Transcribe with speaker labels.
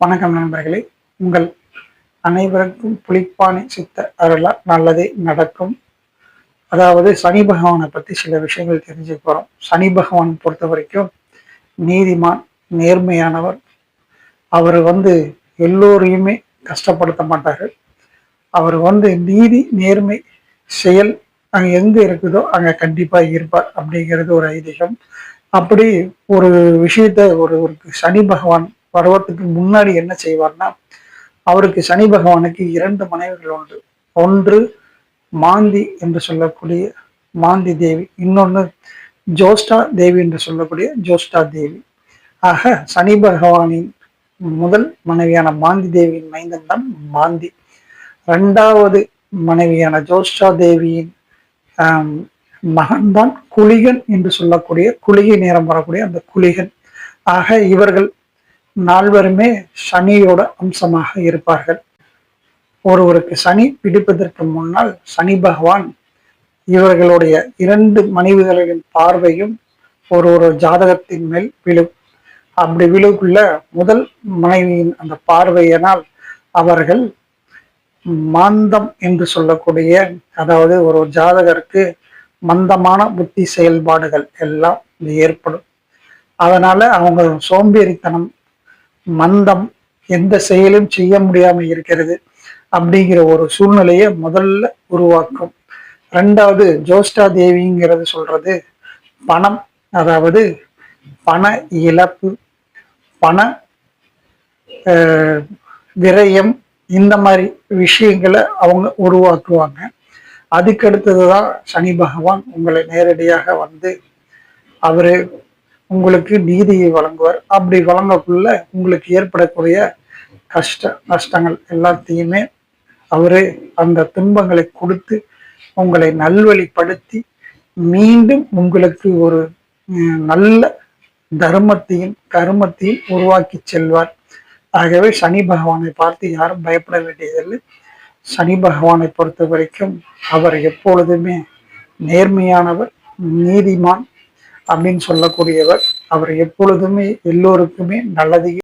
Speaker 1: வணக்கம் நண்பர்களே. உங்கள் அனைவருக்கும் புளிப்பானை சித்த அருளா நல்லதே நடக்கும். அதாவது சனி பகவானை பற்றி சில விஷயங்கள் தெரிஞ்சுக்க போகிறோம் சனி பகவான் பொறுத்த வரைக்கும் நீதிமான் நேர்மையானவர். அவர் வந்து எல்லோரையுமே கஷ்டப்படுத்த மாட்டார். அவர் வந்து நீதி நேர்மை செயல் அங்கே எங்கே இருக்குதோ அங்கே கண்டிப்பாக இருப்பார் அப்படிங்கிறது ஒரு ஐதீகம். அப்படி ஒரு விஷயத்த ஒரு ஒரு சனி பகவான் பருவத்துக்கு முன்னாடி என்ன செய்வார்னா அவருக்கு சனி பகவானுக்கு இரண்டு மனைவிகள் உண்டு. ஒன்று மாந்தி என்று சொல்லக்கூடிய மாந்தி தேவி இன்னொன்று ஜோஸ்டா தேவி என்று சொல்லக்கூடிய ஜோஸ்டா தேவி. ஆக சனி பகவானின் முதல் மனைவியான மாந்தி தேவியின் மைந்தன் தான் மாந்தி. ரெண்டாவது மனைவியான ஜோஸ்டா தேவியின் மகன்தான் குளிகன் என்று சொல்லக்கூடிய குளிகை நேரம் வரக்கூடிய அந்த குளிகன். ஆக இவர்கள் நால்வருமே சனியோட அம்சமாக இருப்பார்கள். ஒருவருக்கு சனி பிடிப்பதற்கு முன்னால் சனி பகவான் இவர்களுடைய இரண்டு மனைவிகளின் பார்வையும் ஒரு ஒரு ஜாதகத்தின் மேல் விழும். அப்படி விழுக்குள்ள முதல் மனைவியின் அந்த பார்வையினால் அவர்கள் மாந்தம் என்று சொல்லக்கூடிய அதாவது ஒரு ஜாதகருக்கு மந்தமான புத்தி செயல்பாடுகள் எல்லாம் ஏற்படும். அதனால அவங்க சோம்பேறித்தனம் மந்தம் எந்த செயலும் செய்ய முடியாம இருக்கிறது அப்படிங்கிற ஒரு சூழ்நிலையை முதல்ல உருவாக்கும். ரெண்டாவது ஜோஸ்டா தேவிங்கிறது சொல்றது பணம் அதாவது பண இழப்பு பண விரயம் இந்த மாதிரி விஷயங்களை அவங்க உருவாக்குவாங்க. அதுக்கடுத்ததுதான் சனி பகவான் உங்களை நேரடியாக வந்து அவரு உங்களுக்கு நீதியை வழங்குவார். அப்படி வழங்கக்குள்ள உங்களுக்கு ஏற்படக்கூடிய கஷ்ட நஷ்டங்கள் எல்லாத்தையுமே அவரே அந்த துன்பங்களை கொடுத்து உங்களை நல்வழிப்படுத்தி மீண்டும் உங்களுக்கு ஒரு நல்ல தர்மத்தையும் கருமத்தையும் உருவாக்கி செல்வார். ஆகவே சனி பகவானை பார்த்து யாரும் பயப்பட வேண்டியதில்லை. சனி பகவானை பொறுத்த வரைக்கும் அவர் எப்பொழுதுமே நேர்மையானவர் நீதிமான் அப்படின்னு சொல்லக்கூடியவர். அவர் எப்பொழுதுமே எல்லோருக்குமே நல்லதையும்